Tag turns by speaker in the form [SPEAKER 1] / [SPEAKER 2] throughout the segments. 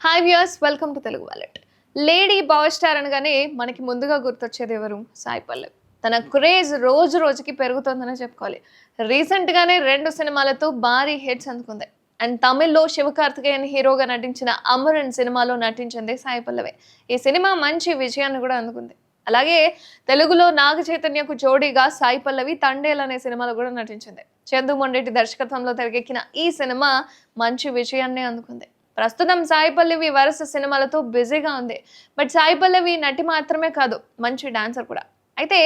[SPEAKER 1] Hi viewers welcome to Telugu wallet lady power star అనగానే మనకి ముందుగా గుర్తొచ్చేది ఎవరు? సాయి పల్లవి. తన క్రేజ్ రోజు రోజుకి పెరుగుతుందనే చెప్పుకోవాలి. రీసెంట్గానే రెండు సినిమాలతో భారీ హిట్స్ అందుకుంది. అండ్ తమిళ్ళో శివకార్తికేయన్ హీరోగా నటించిన అమరన్ సినిమాలో నటించింది సాయి పల్లవి. ఈ సినిమా మంచి విజయాన్ని కూడా అందుకుంది. అలాగే తెలుగులో నాగ చైతన్యకు జోడీగా సాయి పల్లవి తండేల్ అనే సినిమాలో కూడా నటించింది. చందు మొండెట్టి దర్శకత్వంలో తెరకెక్కిన ఈ సినిమా మంచి విజయాన్ని అందుకుంది. ప్రస్తుతం సాయి పల్లవి వరుస సినిమాలతో బిజీగా ఉంది. బట్ సాయి పల్లవి నటి మాత్రమే కాదు మంచి డాన్సర్ కూడా. అయితే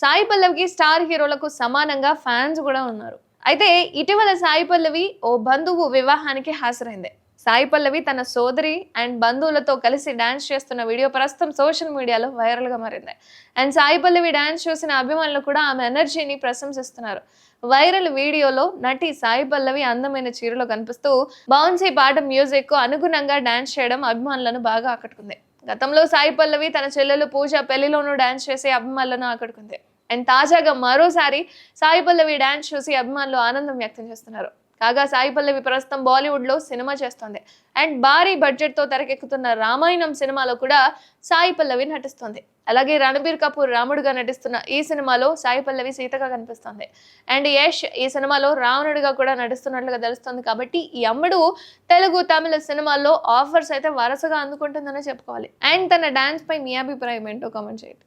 [SPEAKER 1] సాయి పల్లవికి స్టార్ హీరోలకు సమానంగా ఫ్యాన్స్ కూడా ఉన్నారు. అయితే ఇటీవల సాయి పల్లవి ఓ బంధువు వివాహానికి హాజరైంది. సాయి పల్లవి తన సోదరి అండ్ బంధువులతో కలిసి డాన్స్ చేస్తున్న వీడియో ప్రస్తుతం సోషల్ మీడియాలో వైరల్గా మారింది. అండ్ సాయి పల్లవి డాన్స్ చూసిన అభిమానులు కూడా ఆమె ఎనర్జీని ప్రశంసిస్తున్నారు. వైరల్ వీడియోలో నటి సాయి పల్లవి అందమైన చీరలో కనిపిస్తూ బౌన్సీ పాట మ్యూజిక్కు అనుగుణంగా డాన్స్ చేయడం అభిమానులను బాగా ఆకట్టుకుంది. గతంలో సాయి పల్లవి తన చెల్లెలు పూజ పెళ్ళిలోనూ డాన్స్ చేసి అభిమానులను ఆకట్టుకుంది. అండ్ తాజాగా మరోసారి సాయి పల్లవి డాన్స్ చూసి అభిమానులు ఆనందం వ్యక్తం చేస్తున్నారు. కాగా సాయి పల్లవి ప్రస్తుతం బాలీవుడ్లో సినిమా చేస్తోంది. అండ్ భారీ బడ్జెట్తో తెరకెక్కుతున్న రామాయణం సినిమాలో కూడా సాయి పల్లవి నటిస్తోంది. అలాగే రణబీర్ కపూర్ రాముడుగా నటిస్తున్న ఈ సినిమాలో సాయి పల్లవి సీతగా కనిపిస్తోంది. అండ్ యష్ ఈ సినిమాలో రావణుడిగా కూడా నటిస్తున్నట్లుగా తెలుస్తుంది కాబట్టి ఈ అమ్మడు తెలుగు తమిళ సినిమాల్లో ఆఫర్స్ అయితే వరుసగా అందుకుంటుందనే చెప్పుకోవాలి. అండ్ తన డాన్స్ పై మీ అభిప్రాయం ఏంటో కామెంట్ చేయండి.